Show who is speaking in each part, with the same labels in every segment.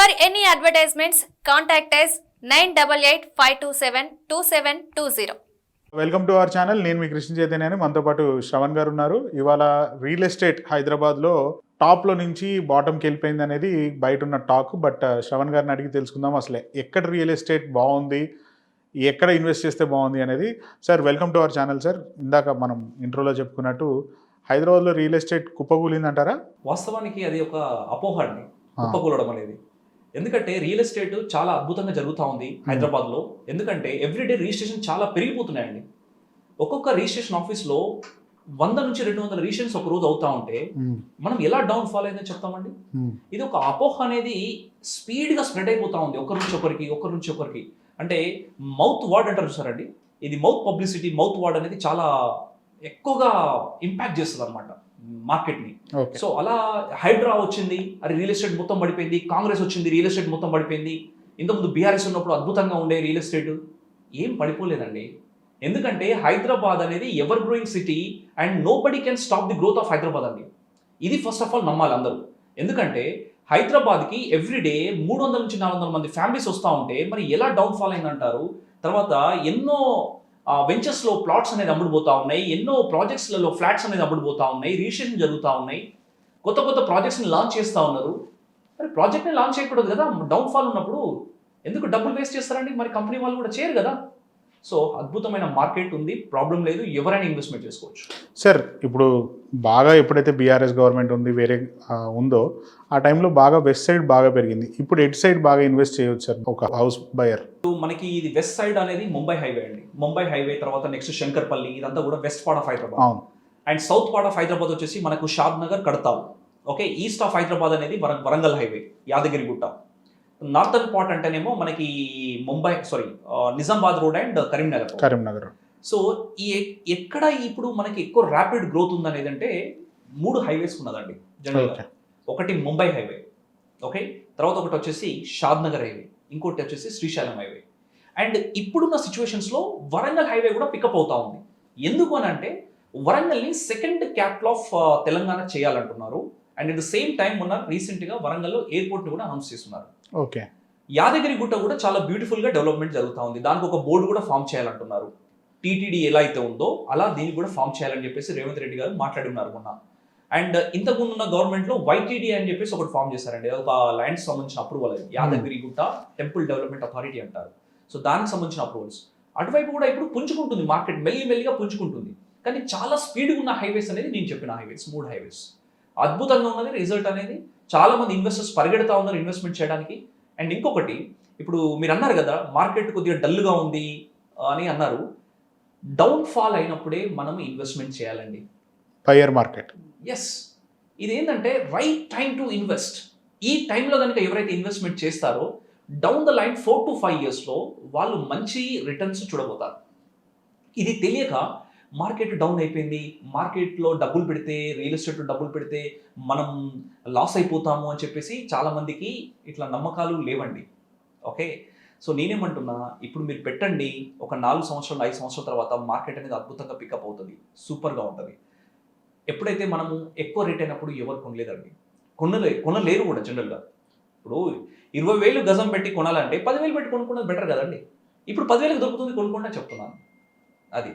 Speaker 1: For any advertisements, contact us 9885272720.
Speaker 2: Welcome to our channel నేను మీ కృష్ణ చైతన్య అని మనతో పాటు శ్రవణ్ గారు ఉన్నారు. ఇవాళ రియల్ ఎస్టేట్ హైదరాబాద్లో టాప్లో నుంచి బాటంకి వెళ్ళిపోయింది అనేది బయట ఉన్న టాక్ బట్ శ్రవణ్ గారిని అడిగి తెలుసుకుందాం అసలు. ఎక్కడ రియల్ ఎస్టేట్ బాగుంది? ఎక్కడ ఇన్వెస్ట్ చేస్తే బాగుంది అనేది. Sir welcome to our channel sir ఇందాక మనం ఇంట్రోలో చెప్పుకున్నట్టు హైదరాబాద్లో రియల్ ఎస్టేట్ కుప్పకూలిందంటారా?
Speaker 3: వాస్తవానికి అది ఒక అపోహ అండి. కుప్పకూలడం అనేది. ఎందుకంటే రియల్ ఎస్టేట్ చాలా అద్భుతంగా జరుగుతూ ఉంది హైదరాబాద్లో ఎందుకంటే ఎవ్రీడే రిజిస్ట్రేషన్ చాలా పెరిగిపోతున్నాయండి. ఒక్కొక్క రిజిస్ట్రేషన్ ఆఫీస్లో వంద నుంచి రెండు వందల రిజిస్ట్రేషన్స్ ఒక రోజు అవుతా ఉంటే మనం ఎలా డౌన్ ఫాల్ అయిందని చెప్తామండి? ఇది ఒక అపోహ అనేది స్పీడ్గా స్ప్రెడ్ అయిపోతా ఉంది ఒకరి నుంచి ఒకరికి ఒకరి నుంచి ఒకరికి. అంటే మౌత్ వర్డ్ అంటారు చూసారండి? ఇది మౌత్ పబ్లిసిటీ మౌత్ వర్డ్ అనేది చాలా ఎక్కువగా ఇంపాక్ట్ చేస్తుంది అనమాట మార్కెట్ని. సో అలా హైడ్రా వచ్చింది అది రియల్ ఎస్టేట్ మొత్తం పడిపోయింది కాంగ్రెస్ వచ్చింది రియల్ ఎస్టేట్ మొత్తం పడిపోయింది. ఇంతకుముందు బీఆర్ఎస్ ఉన్నప్పుడు అద్భుతంగా ఉండే రియల్ ఎస్టేట్. ఏం పడిపోలేదండి. ఎందుకంటే హైదరాబాద్ అనేది ever growing city and nobody can stop the growth of Hyderabad అండి. ఇది ఫస్ట్ ఆఫ్ ఆల్ నమ్మాలి అందరూ. ఎందుకంటే హైదరాబాద్కి ఎవ్రీడే మూడు వందల నుంచి నాలుగు వందల మంది ఫ్యామిలీస్ వస్తూ ఉంటే మరి ఎలా డౌన్ ఫాల్ అయిందంటారు? తర్వాత ఎన్నో వెంచర్స్లో ప్లాట్స్ అనేది అమ్ముడుపోతా ఉన్నాయి. ఎన్నో ప్రాజెక్ట్స్లలో ఫ్లాట్స్ అనేది అమ్ముడుపోతా ఉన్నాయి. రిజిస్ట్రేషన్ జరుగుతూ ఉన్నాయి. కొత్త కొత్త ప్రాజెక్ట్స్ని లాంచ్ చేస్తూ ఉన్నారు. మరి ప్రాజెక్ట్ని లాంచ్ చేయకూడదు కదా? డౌన్ ఫాల్ ఉన్నప్పుడు ఎందుకు డబ్బులు వేస్ట్ చేస్తారండి? మరి కంపెనీ వాళ్ళు కూడా చేయరు కదా? సో అద్భుతమైన మార్కెట్ ఉంది. ప్రాబ్లం లేదు. ఎవరైనా ఇన్వెస్ట్మెంట్ చేసుకోవచ్చు.
Speaker 2: సార్ ఇప్పుడు బాగా ఎప్పుడైతే బీఆర్ఎస్ గవర్నమెంట్ ఉంది వేరే ఉందో ఆ టైంలో బాగా వెస్ట్ సైడ్ బాగా పెరిగింది. ఇప్పుడు ఎట్ సైడ్ బాగా ఇన్వెస్ట్ చేయవచ్చు సార్? ఒక హౌస్ బయర్
Speaker 3: మనకి ఇది వెస్ట్ సైడ్ అనేది ముంబై హైవే అండి. ముంబై హైవే తర్వాత నెక్స్ట్ శంకర్పల్లి ఇదంతా కూడా వెస్ట్ పార్ట్ ఆఫ్ హైదరాబాద్
Speaker 2: అవును.
Speaker 3: And south part of Hyderabad వచ్చేసి మనకు Shadnagar Kadthal okay east of Hyderabad అనేది వర- Warangal highway Yadagirigutta. Northern part అంటేనేమో మనకి Mumbai sorry Nizamabad road and Karimnagar
Speaker 2: Karimnagar
Speaker 3: so ఈ ఎక్కడ ఇప్పుడు మనకి ఎక్కువ ర్యాపిడ్ గ్రోత్ ఉందనేది అంటే మూడు హైవేస్ ఉన్నదండి జనరల్గా ఒకటి ముంబై హైవే ఓకే తర్వాత ఒకటి వచ్చేసి షాద్ నగర్ హైవే ఇంకోటి వచ్చేసి శ్రీశైలం హైవే అండ్ ఇప్పుడున్న సిచ్యువేషన్స్లో వరంగల్ హైవే కూడా పికప్ అవుతా ఉంది. ఎందుకు అని అంటే వరంగల్ని second capital of Telangana చేయాలంటున్నారు. And at the same time ఉన్న రీసెంట్గా వరంగల్లో ఎయిర్పోర్ట్ని కూడా అనౌన్స్ చేస్తున్నారు.
Speaker 2: ఓకే.
Speaker 3: యాదగిరి గుట్ట కూడా చాలా బ్యూటిఫుల్గా డెవలప్మెంట్ జరుగుతూ ఉంది. దానికి ఒక బోర్డు కూడా ఫామ్ చేయాలంటున్నారు. టీటీడీ ఎలా అయితే ఉందో అలా దీన్ని కూడా ఫామ్ చేయాలని చెప్పేసి రేవంత్ రెడ్డి గారు మాట్లాడి ఉన్నారు మొన్న. అండ్ ఇంతకుముందు ఉన్న గవర్నమెంట్లో వైటీడీ అని చెప్పేసి ఒకటి ఫామ్ చేశారండి. ఒక ల్యాండ్ సంబంధించిన అప్రూవల్ అది. Yadagiri Gutta temple development authority అంటారు. సో దానికి సంబంధించిన అప్రూవల్స్ అటువైపు కూడా ఇప్పుడు పుంజుకుంటుంది మార్కెట్ మెల్లి మెల్లిగా పుంజుకుంటుంది. కానీ చాలా స్పీడ్గా ఉన్న హైవేస్ అనేది నేను చెప్పిన హైవేస్ మూడు హైవేస్ అద్భుతంగా ఉన్నది రిజల్ట్ అనేది. చాలా మంది ఇన్వెస్టర్స్ పరిగెడతా ఉన్నారు ఇన్వెస్ట్మెంట్ చేయడానికి. అండ్ ఇంకొకటి ఇప్పుడు మీరు అన్నారు కదా మార్కెట్ కొద్దిగా డల్గా ఉంది అని అన్నారు. డౌన్ ఫాల్ అయినప్పుడే మనం ఇన్వెస్ట్మెంట్ చేయాలండి.
Speaker 2: Buyer market.
Speaker 3: ఎస్ ఇది ఏంటంటే రైట్ టైం టు ఇన్వెస్ట్ ఈ టైంలో కనుక ఎవరైతే ఇన్వెస్ట్మెంట్ చేస్తారో down the line four to five ఇయర్స్లో వాళ్ళు మంచి రిటర్న్స్ చూడబోతారు. ఇది తెలియక మార్కెట్ డౌన్ అయిపోయింది. మార్కెట్లో డబ్బులు పెడితే రియల్ ఎస్టేట్ డబ్బులు పెడితే మనం లాస్ అయిపోతాము అని చెప్పేసి చాలా మందికి ఇట్లా నమ్మకాలు లేవండి. ఓకే సో నేనేమంటున్నా ఇప్పుడు మీరు పెట్టండి ఒక నాలుగు సంవత్సరాలు ఐదు సంవత్సరాల తర్వాత మార్కెట్ అనేది అద్భుతంగా పికప్ అవుతుంది. సూపర్గా ఉంటుంది. ఎప్పుడైతే మనము ఎక్కువ రేట్ అయినప్పుడు ఎవరు కొనలేదండి? కొనలే కొనలేరు కూడా జనరల్గా ఇప్పుడు ఇరవై వేలు గజం పెట్టి కొనాలంటే పదివేలు పెట్టి కొనుక్కున్నది బెటర్ కదండి. ఇప్పుడు పదివేలకు దొరుకుతుంది కొనుక్కుంటే చెప్తున్నాను. అది.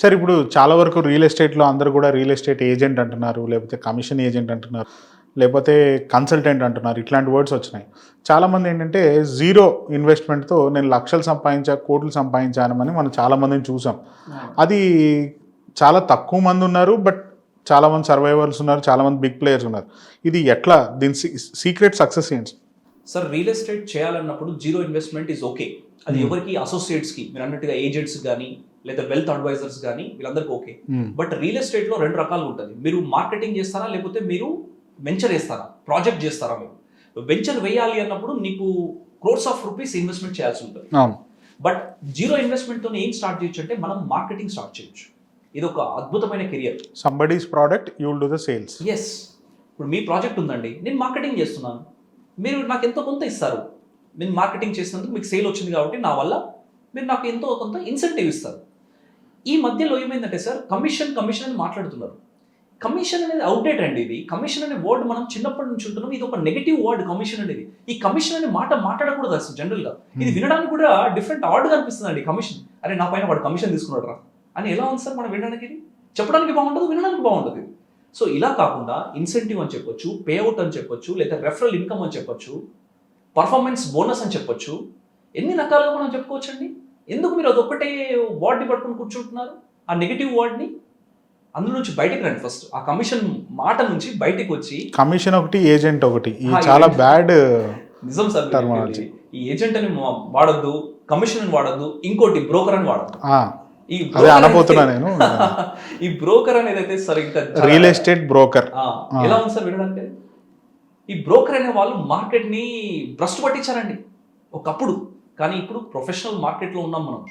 Speaker 2: సార్ ఇప్పుడు చాలా వరకు రియల్ ఎస్టేట్లో అందరూ కూడా రియల్ ఎస్టేట్ ఏజెంట్ అంటున్నారు లేకపోతే కమిషన్ ఏజెంట్ అంటున్నారు. లేకపోతే కన్సల్టెంట్ అంటున్నారు. ఇట్లాంటి వర్డ్స్ వచ్చినాయి. చాలామంది ఏంటంటే జీరో ఇన్వెస్ట్మెంట్తో నేను లక్షలు సంపాదించా కోట్లు సంపాదించానని మనం చాలామందిని చూసాం. అది చాలా తక్కువ మంది ఉన్నారు బట్ చాలా మంది సర్వైవర్స్ ఉన్నారు చాలా మంది బిగ్ ప్లేయర్స్ ఉన్నారు. ఇది ఎట్లా? దీని సీక్రెట్ సక్సెస్ ఏంటి?
Speaker 3: సార్ రియల్ ఎస్టేట్ చేయాలన్నప్పుడు జీరో ఇన్వెస్ట్మెంట్ ఈజ్ ఓకే అది
Speaker 2: Hmm.
Speaker 3: ఎవరికి? అసోసియేట్స్కి మీరు అన్నట్టుగా ఏజెంట్స్ కానీ లేదా వెల్త్ అడ్వైజర్స్ కానీ వీళ్ళందరికీ ఓకే బట్ రియల్ ఎస్టేట్లో రెండు రకాలు ఉంటుంది. మీరు మార్కెటింగ్ చేస్తారా? లేకపోతే మీరు వెంచర్ వేస్తారా ప్రాజెక్ట్ చేస్తారా మీరు? వెంచర్ వేయాలి అన్నప్పుడు నీకు క్రోర్స్ ఆఫ్ రూపీస్ ఇన్వెస్ట్మెంట్ చేయాల్సి ఉంటుంది. బట్ జీరో ఇన్వెస్ట్మెంట్తో ఏం స్టార్ట్ చేయొచ్చు అంటే మనం మార్కెటింగ్ స్టార్ట్ చేయొచ్చు. ఇది ఒక అద్భుతమైన career
Speaker 2: somebody's product you will do the sales
Speaker 3: yes ఇప్పుడు మీ ప్రాజెక్ట్ ఉందండి నేను మార్కెటింగ్ చేస్తున్నాను. మీరు నాకు ఎంతో కొంత ఇస్తారు. నేను మార్కెటింగ్ చేసినందుకు మీకు సేల్ వచ్చింది కాబట్టి నా వల్ల మీరు నాకు ఎంతో కొంత ఇన్సెంటివ్ ఇస్తారు. ఈ మధ్యలో ఏమైందంటే సార్ కమిషన్ కమిషన్ అని మాట్లాడుతున్నారు. కమిషన్ అనేది అవుట్డేట్ అండి ఇది. కమిషన్ అనే వర్డ్ మనం చిన్నప్పటి నుంచి ఉంటున్నాం. ఇది ఒక నెగిటివ్ వర్డ్ కమిషన్ అనేది ఈ కమిషన్ అనే మాట మాట్లాడకూడదు అసలు జనరల్గా. ఇది వినడానికి కూడా డిఫరెంట్గా అనిపిస్తుంది అండి కమిషన్ అరే నా పైన వాడు కమిషన్ తీసుకున్నాడు రా అని ఎలా ఉంది సార్ మనం వినడానికి ఇది? చెప్పడానికి బాగుండదు వినడానికి బాగుండదు ఇది. సో ఇలా కాకుండా ఇన్సెంటివ్ అని చెప్పొచ్చు పే అవుట్ అని చెప్పొచ్చు లేదా రెఫరల్ ఇన్కమ్ అని చెప్పొచ్చు పర్ఫార్మెన్స్ బోనస్ అని చెప్పొచ్చు ఎన్ని రకాలుగా మనం చెప్పుకోవచ్చండి? ఎందుకు మీరు అదొక్కటే వర్డ్ని పట్టుకొని కూర్చుంటున్నారు? ఆ నెగిటివ్ వర్డ్ని అందులో నుంచి బయటకు రండి ఫస్ట్ ఆ కమిషన్ మాట నుంచి బయటకు వచ్చి
Speaker 2: కమిషన్ ఒకటి ఏజెంట్ ఒకటి. చాలా. బ్యాడ్
Speaker 3: నిజం సార్. ఈ ఏజెంట్ అని వాడొద్దు కమిషన్ అని వాడొద్దు ఇంకోటి బ్రోకర్ అని వాడద్దు. ఈ
Speaker 2: అనబోతున్నా నేను.
Speaker 3: ఈ బ్రోకర్ అనేది అయితే సార్ ఇంకా
Speaker 2: రియల్ ఎస్టేట్ బ్రోకర్
Speaker 3: ఆ, ఎలా ఉంది సార్ వినడానికి? ఈ బ్రోకర్ అనే వాళ్ళు మార్కెట్ని భ్రష్టు పట్టించారండి. ఒకప్పుడు. కానీ ఇప్పుడు ప్రొఫెషనల్ మార్కెట్లో ఉన్నాం మనం.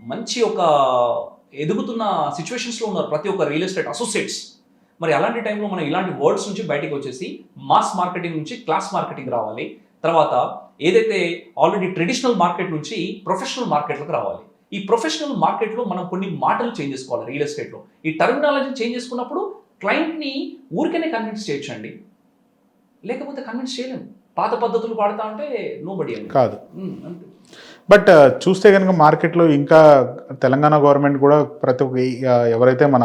Speaker 3: మంచి ఒక ఎదుగుతున్న సిచ్యువేషన్స్లో ఉన్నారు ప్రతి ఒక్క రియల్ ఎస్టేట్ అసోసియేట్స్ మరి అలాంటి టైంలో మనం ఇలాంటి వర్డ్స్ నుంచి బయటకు వచ్చేసి మాస్ మార్కెటింగ్ నుంచి క్లాస్ మార్కెటింగ్ రావాలి. తర్వాత ఏదైతే ఆల్రెడీ ట్రెడిషనల్ మార్కెట్ నుంచి ప్రొఫెషనల్ మార్కెట్లకు రావాలి. ఈ ప్రొఫెషనల్ మార్కెట్లో మనం కొన్ని మాటలు చేంజ్ చేసుకోవాలి రియల్ ఎస్టేట్లో ఈ టర్మినాలజీ చేంజ్ చేసుకున్నప్పుడు క్లయింట్ని ఊరికనే కన్విన్స్ చేయొచ్చండి. లేకపోతే కన్విన్స్ చేయలేము. పాత పద్ధతులు వాడుతా ఉంటే నో బడి
Speaker 2: కాదు. బట్ చూస్తే కనుక మార్కెట్లో ఇంకా తెలంగాణ గవర్నమెంట్ కూడా ప్రతి ఒక్క ఎవరైతే మన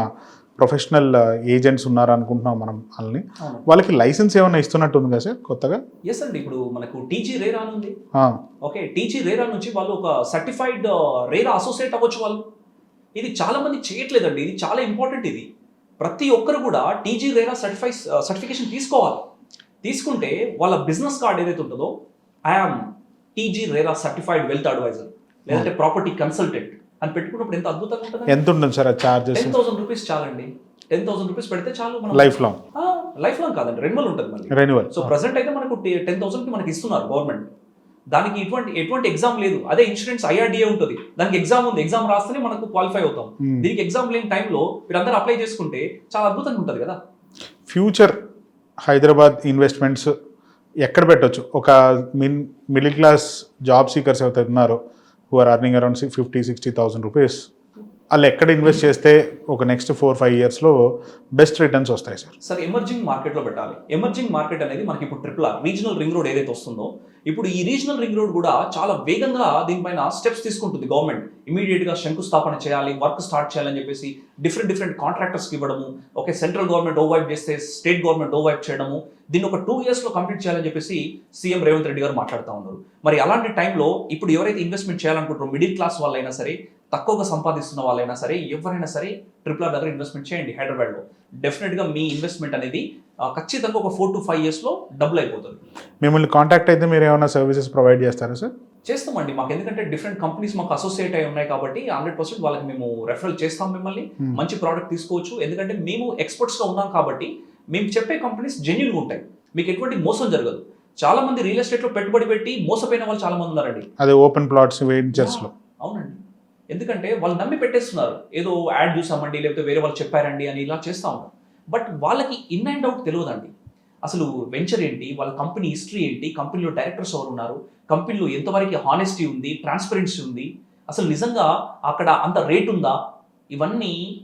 Speaker 2: ప్రొఫెషనల్ ఏజెంట్స్ ఉన్నారు అనుకుంటున్నాం మనం వాళ్ళని వాళ్ళకి లైసెన్స్ ఏమైనా ఇస్తున్నట్టు ఉంది కదా సార్ కొత్తగా?
Speaker 3: ఎస్ అండి ఇప్పుడు మనకు టీజీ రేరా ఉంది. ఓకే టీజీ రేరా నుంచి వాళ్ళు ఒక సర్టిఫైడ్ రేరా అసోసియేట్ అవ్వచ్చు వాళ్ళు. ఇది చాలా మంది చేయట్లేదండి ఇది చాలా ఇంపార్టెంట్ ఇది. ప్రతి ఒక్కరు కూడా టీజీ రేరా సర్టిఫై సర్టిఫికేషన్ తీసుకోవాలి. తీసుకుంటే వాళ్ళ బిజినెస్ కార్డ్ ఏదైతే ఉంటుందో I am TG RERA certified wealth advisor లేదంటే ప్రాపర్టీ కన్సల్టెంట్ అని పెట్టుకున్నప్పుడు ఎంత అద్భుతంగా ఉంటుంది
Speaker 2: ఎంత ఉంటుంది sir charges
Speaker 3: ten thousand rupees చాలండి. టెన్ థౌసండ్ రూపీస్ పెడితే చాలు మనం
Speaker 2: లైఫ్ లాంగ్
Speaker 3: లైఫ్ లాంగ్ కాదండి రెన్యువల్ ఉంటుంది మళ్ళీ.
Speaker 2: రెన్యువల్
Speaker 3: సో ప్రజెంట్ అయితే మనకు టెన్ థౌసండ్కి మనకి ఇస్తున్నారు గవర్నమెంట్ దానికి ఎటువంటి ఎటువంటి ఎగ్జామ్ లేదు. అదే ఇన్సూరెన్స్ ఐఆర్డిఏ ఉంటుంది. దానికి ఎగ్జామ్ ఉంది. ఎగ్జామ్ రాస్తేనే మనకు క్వాలిఫై అవుతాం. దీనికి ఎగ్జామ్ లేని టైంలో మీరందరూ అప్లై చేసుకుంటే చాలా అద్భుతంగా ఉంటుంది కదా.
Speaker 2: ఫ్యూచర్ హైదరాబాద్ ఇన్వెస్ట్మెంట్స్ ఎక్కడ పెట్టొచ్చు? ఒక మిన్ మిడిల్ క్లాస్ జాబ్ సీకర్స్ ఎవరైతే ఉన్నారో who are earning around fifty sixty thousand rupees వాళ్ళు ఎక్కడ ఇన్వెస్ట్ చేస్తే ఒక నెక్స్ట్ ఫోర్ ఫైవ్ ఇయర్స్లో బెస్ట్ రిటర్న్స్ వస్తాయి సార్
Speaker 3: సార్ ఎమర్జింగ్ మార్కెట్లో పెట్టాలి. ఎమర్జింగ్ మార్కెట్ అనేది మనకి ఇప్పుడు triple R regional ring road ఏదైతే వస్తుందో ఇప్పుడు ఈ రీజనల్ రింగ్ రోడ్ కూడా చాలా వేగంగా దీనిపైన స్టెప్స్ తీసుకుంటుంది గవర్నమెంట్ ఇమీడియట్గా శంకుస్థాపన చేయాలి వర్క్ స్టార్ట్ చేయాలని చెప్పేసి డిఫరెంట్ డిఫరెంట్ కాంట్రాక్టర్స్కి ఇవ్వడము ఓకే సెంట్రల్ గవర్నమెంట్ ఓవైప్ చేస్తే స్టేట్ గవర్నమెంట్ ఓవైప్ చేయడము దీన్ని ఒక టూ ఇయర్స్లో కంప్లీట్ చేయాలని చెప్పేసి సీఎం రేవంత్ రెడ్డి గారు మాట్లాడుతూ ఉన్నారు. మరి అలాంటి టైంలో ఇప్పుడు ఎవరైతే ఇన్వెస్ట్మెంట్ చేయాలనుకుంటారో మిడిల్ క్లాస్ వాళ్ళైనా సరే తక్కువగా సంపాదిస్తున్న వాళ్ళైనా సరే ఎవరైనా సరే ట్రిపుల్ ఆర్ దగ్గర ఇన్వెస్ట్మెంట్ చేయండి హైదరాబాద్లో. డెఫినెట్గా మీ ఇన్వెస్ట్మెంట్ అనేది ఖచ్చితంగా ఒక ఫోర్ టు ఫైవ్ ఇయర్స్లో డబుల్ అయిపోతుంది.
Speaker 2: మిమ్మల్ని కాంటాక్ట్ అయితే మీరు ఏమైనా సర్వీసెస్ ప్రొవైడ్ చేస్తారా సార్
Speaker 3: చేస్తామండి. మాకు ఎందుకంటే డిఫరెంట్ కంపెనీస్ మాకు అసోసియేట్ అయి ఉన్నాయి కాబట్టి హండ్రెడ్ పర్సెంట్ వాళ్ళకి మేము రెఫరల్ చేస్తాం మిమ్మల్ని.
Speaker 2: Hmm.
Speaker 3: మంచి ప్రోడక్ట్ తీసుకోవచ్చు. ఎందుకంటే మేము ఎక్స్పర్ట్స్గా ఉన్నాం కాబట్టి మేము చెప్పే కంపెనీస్ జెన్యున్గా ఉంటాయి. మీకు ఎటువంటి మోసం జరగదు. చాలా మంది రియల్ ఎస్టేట్లో పెట్టుబడి పెట్టి మోసపోయిన వాళ్ళు చాలా మంది ఉన్నారండి.
Speaker 2: అదే ఓపెన్ ప్లాట్స్ వెంచర్స్లో
Speaker 3: అవునండి. ఎందుకంటే వాళ్ళు నమ్మి పెట్టేస్తున్నారు. ఏదో యాడ్ చూసామండి లేకపోతే వేరే వాళ్ళు చెప్పారండి అని ఇలా చేస్తా ఉన్నారు బట్ వాళ్ళకి ఇన్ అండ్ అవుట్ తెలియదండి అసలు వెంచర్ ఏంటి? వాళ్ళ కంపెనీ హిస్టరీ ఏంటి? కంపెనీలో డైరెక్టర్స్ ఎవరు ఉన్నారు కంపెనీలో ఎంతవరకు హానెస్టీ ఉంది? ట్రాన్స్పరెన్సీ ఉంది? అసలు నిజంగా అక్కడ అంత రేట్ ఉందా? ఇవన్నీ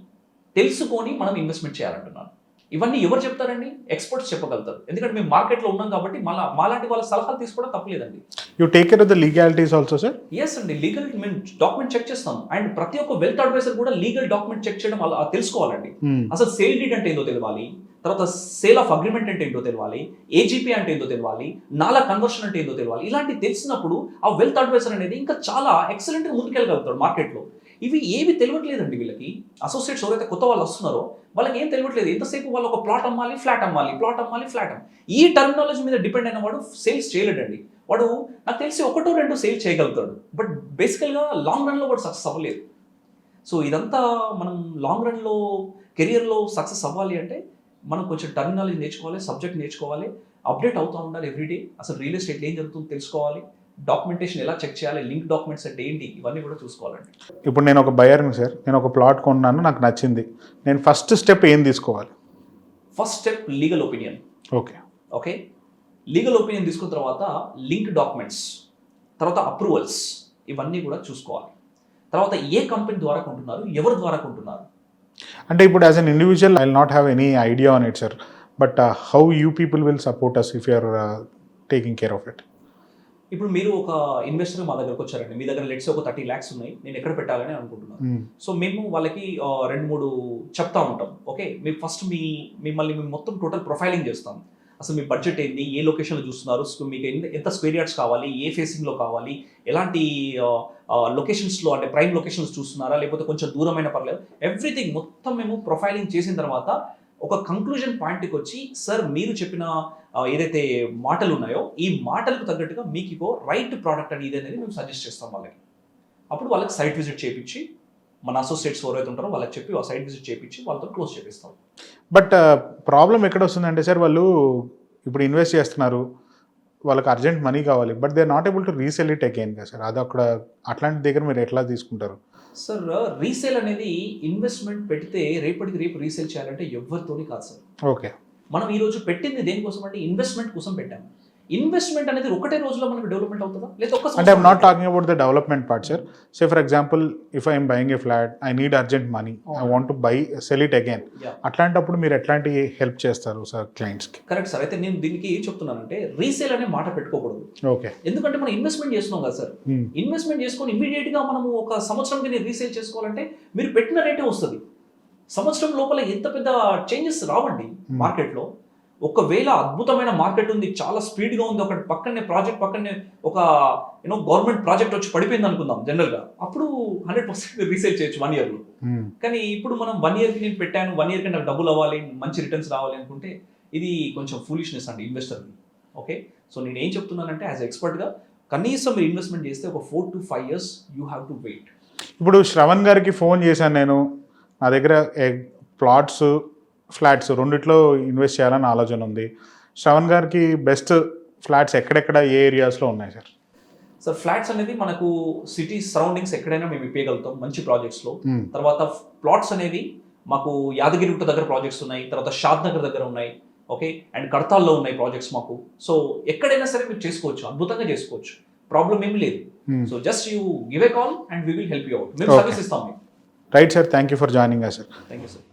Speaker 3: తెలుసుకొని మనం ఇన్వెస్ట్మెంట్ చేయాలంటున్నాను ఇవన్నీ ఎవరు చెప్తారండి? ఎక్స్పర్ట్స్ చెప్పగలుగుతారు. ఎందుకంటే మేము మార్కెట్లో ఉన్నాం కాబట్టి మళ్ళీ మాలాంటి వాళ్ళ సలహాలు తీసుకోవడం తప్పలేదండి.
Speaker 2: You take care of the legalities also sir
Speaker 3: yes అండి. లీగల్ మేము డాక్యుమెంట్ చెక్ చేస్తాం. అండ్ ప్రతి ఒక్క వెల్త్ అడ్వైజర్ కూడా లీగల్ డాక్యుమెంట్ చెక్ చేయడం అలా తెలుసుకోవాలండి. అసలు సేల్ డీడ్ అంటే ఏందో తెలియాలి తర్వాత సేల్ ఆఫ్ అగ్రిమెంట్ అంటే ఏంటో తెలియాలి ఏజీపీ అంటే ఏందో తెలియాలి నాలా కన్వర్షన్ అంటే ఏందో తెలియాలి ఇలాంటి తెలిసినప్పుడు ఆ వెల్త్ అడ్వైజర్ అనేది ఇంకా చాలా ఎక్సలెంట్గా ముందుకెళ్ళగలుగుతాడు మార్కెట్లో ఇవి ఏవి తెలియట్లేదండి వీళ్ళకి. అసోసియేట్స్ ఎవరైతే కొత్త వాళ్ళు వస్తున్నారో వాళ్ళకి ఏం తెలియట్లేదు. ఎంతసేపు వాళ్ళు ఒక ప్లాట్ అమ్మాలి ఫ్లాట్ అమ్మాలి ప్లాట్ అమ్మాలి ఫ్లాట్ అమ్మాలి. ఈ టర్మినాలజీ మీద డిపెండ్ అయిన వాడు సేల్స్ చేయలేడండి. వాడు నాకు తెలిసి ఒకటో రెండు సేల్ చేయగలుగుతాడు. బట్ బేసికల్గా లాంగ్ రన్లో వాడు సక్సెస్ అవ్వలేదు. సో ఇదంతా మనం లాంగ్ రన్లో కెరియర్లో సక్సెస్ అవ్వాలి అంటే మనం కొంచెం టర్మినాలజీ నేర్చుకోవాలి సబ్జెక్ట్ నేర్చుకోవాలి అప్డేట్ అవుతూ ఉండాలి ఎవ్రీడే అసలు రియల్ ఎస్టేట్ ఏం జరుగుతుందో తెలుసుకోవాలి. డాక్యుమెంటేషన్ ఎలా చెక్ చేయాలి లింక్ డాక్యుమెంట్స్ అంటే ఏంటి ఇవన్నీ కూడా చూసుకోవాలండి.
Speaker 2: ఇప్పుడు నేను ఒక బయర్ని సార్ నేను ఒక ప్లాట్ కొన్నాను నాకు నచ్చింది. నేను ఫస్ట్ స్టెప్ ఏం తీసుకోవాలి?
Speaker 3: First step legal opinion
Speaker 2: okay.
Speaker 3: Okay legal opinion తీసుకున్న తర్వాత లింక్ డాక్యుమెంట్స్ తర్వాత అప్రూవల్స్ ఇవన్నీ కూడా చూసుకోవాలి. తర్వాత ఏ కంపెనీ ద్వారా కొంటున్నారు ఎవరి ద్వారా కొంటున్నారు?
Speaker 2: అంటే ఇప్పుడు as an individual I not have any idea on it sir but how you people will support us if you're taking care of it
Speaker 3: ఇప్పుడు మీరు ఒక ఇన్వెస్టర్ మా దగ్గరకు వచ్చారండి. మీ దగ్గర లెట్స్ ఒక థర్టీ ల్యాక్స్ ఉన్నాయి. నేను ఎక్కడ పెట్టాలని అనుకుంటున్నాను. సో మేము వాళ్ళకి రెండు మూడు చెప్తా ఉంటాం. ఓకే? మీరు ఫస్ట్ మీ మిమ్మల్ని మేము మొత్తం టోటల్ ప్రొఫైలింగ్ చేస్తాం. అసలు మీ బడ్జెట్ ఏంది? ఏ లొకేషన్లో చూస్తున్నారు? మీకు ఎంత స్క్వేర్ యార్డ్స్ కావాలి? ఏ ఫేసింగ్లో కావాలి? ఎలాంటి లొకేషన్స్లో అంటే ప్రైమ్ లొకేషన్స్ చూస్తున్నారా? లేకపోతే కొంచెం దూరమైన పర్లేదు. ఎవ్రీథింగ్ మొత్తం మేము ప్రొఫైలింగ్ చేసిన తర్వాత ఒక కంక్లూజన్ పాయింట్కి వచ్చి సార్ మీరు చెప్పిన ఏదైతే మాటలు ఉన్నాయో ఈ మాటలకు తగ్గట్టుగా మీకు ఇగో రైట్ ప్రోడక్ట్ అని ఇది అనేది మేము సజెస్ట్ చేస్తాం వాళ్ళకి. అప్పుడు వాళ్ళకి సైట్ విజిట్ చేయించి మన అసోసియేట్స్ ఎవరైతే ఉంటారో వాళ్ళకి చెప్పి ఆ సైట్ విజిట్ చేయించి వాళ్ళతో క్లోజ్ చేపిస్తాం.
Speaker 2: బట్ ప్రాబ్లం ఎక్కడ వస్తుందంటే సార్ వాళ్ళు ఇప్పుడు ఇన్వెస్ట్ చేస్తున్నారు వాళ్ళకి అర్జెంట్ మనీ కావాలి but they not able to resell it again కదా సార్. అది అక్కడ అట్లాంటి దగ్గర మీరు ఎట్లా తీసుకుంటారు?
Speaker 3: సార్ రీసేల్ అనేది ఇన్వెస్ట్మెంట్ పెడితే రేపటికి రేపు రీసేల్ చేయాలంటే ఎవరితోని కాదు సార్.
Speaker 2: ఓకే.
Speaker 3: మనం ఈ రోజు పెట్టింది దేనికోసం అంటే ఇన్వెస్ట్మెంట్ కోసం పెట్టాము ఇన్వెస్ట్మెంట్ అనేది ఒకటే రోజులో మనకు డెవలప్మెంట్ అవుతుందా? లేదా
Speaker 2: అంటే ఐమ్ నాట్
Speaker 3: సంవత్సరం
Speaker 2: talking about the development part sir say for example if I'm buying a flat I need urgent money I want to buy sell it again. అట్లాంటప్పుడు మీరు ఎట్లాంటి హెల్ప్ చేస్తారు సార్ క్లయింట్స్కి
Speaker 3: కరెక్ట్ సార్ అయితే నేను దీనికి ఏం చెప్తున్నానంటే రీసేల్ అనే మాట పెట్టుకోకూడదు.
Speaker 2: ఓకే
Speaker 3: ఎందుకంటే మనం ఇన్వెస్ట్మెంట్ చేస్తున్నాం కదా సార్ ఇన్వెస్ట్మెంట్ చేసుకొని ఇమీడియట్గా మనము ఒక సంవత్సరంకి నేను రీసేల్ చేసుకోవాలంటే మీరు పెట్టిన రేటే వస్తుంది? సంవత్సరం లోపల ఎంత పెద్ద చేంజెస్ రావండి
Speaker 2: Hmm.
Speaker 3: మార్కెట్లో ఒకవేళ అద్భుతమైన మార్కెట్ ఉంది చాలా స్పీడ్గా ఉంది ఒక పక్కనే ప్రాజెక్ట్ పక్కనే ఒక యూనో గవర్నమెంట్ ప్రాజెక్ట్ వచ్చి పడిపోయింది అనుకుందాం జనరల్గా అప్పుడు హండ్రెడ్ పర్సెంట్ రీసేల్ చేయొచ్చు వన్ ఇయర్లో కానీ ఇప్పుడు మనం వన్ ఇయర్కి నేను పెట్టాను వన్ ఇయర్కి నాకు డబ్బులు అవ్వాలి మంచి రిటర్న్స్ రావాలి అనుకుంటే ఇది కొంచెం ఫూలిష్నెస్ అండి ఇన్వెస్టర్ ఓకే? సో నేను ఏం చెప్తున్నానంటే యాజ్ ఎక్స్పర్ట్గా కనీసం మీరు ఇన్వెస్ట్మెంట్ చేస్తే ఒక four to five years you have to wait.
Speaker 2: ఇప్పుడు శ్రవణ్ గారికి ఫోన్ చేశాను నేను. నా దగ్గర ప్లాట్స్ ఫ్లాట్స్ రెండిట్లో ఇన్వెస్ట్ చేయాలని ఆలోచన ఉంది. శ్రవణ్ గారికి బెస్ట్ ఫ్లాట్స్ ఎక్కడెక్కడ ఏ ఏరియాస్లో ఉన్నాయి సార్?
Speaker 3: సార్ ఫ్లాట్స్ అనేది మనకు సిటీ సరౌండింగ్స్ ఎక్కడైనా మేము ఇప్పగలుగుతాం మంచి ప్రాజెక్ట్స్లో తర్వాత ప్లాట్స్ అనేది మాకు యాదగిరిగుట్ట దగ్గర ప్రాజెక్ట్స్ ఉన్నాయి తర్వాత షాద్ నగర్ దగ్గర ఉన్నాయి ఓకే? అండ్ కడతాల్లో ఉన్నాయి ప్రాజెక్ట్స్ మాకు. సో ఎక్కడైనా సరే మీరు చేసుకోవచ్చు అద్భుతంగా చేసుకోవచ్చు. ప్రాబ్లం ఏమీ లేదు. So just you give a call and we will help you out మేము. సర్వీస్ ఇస్తాం
Speaker 2: right sir thank you for joining sir
Speaker 3: thank you sir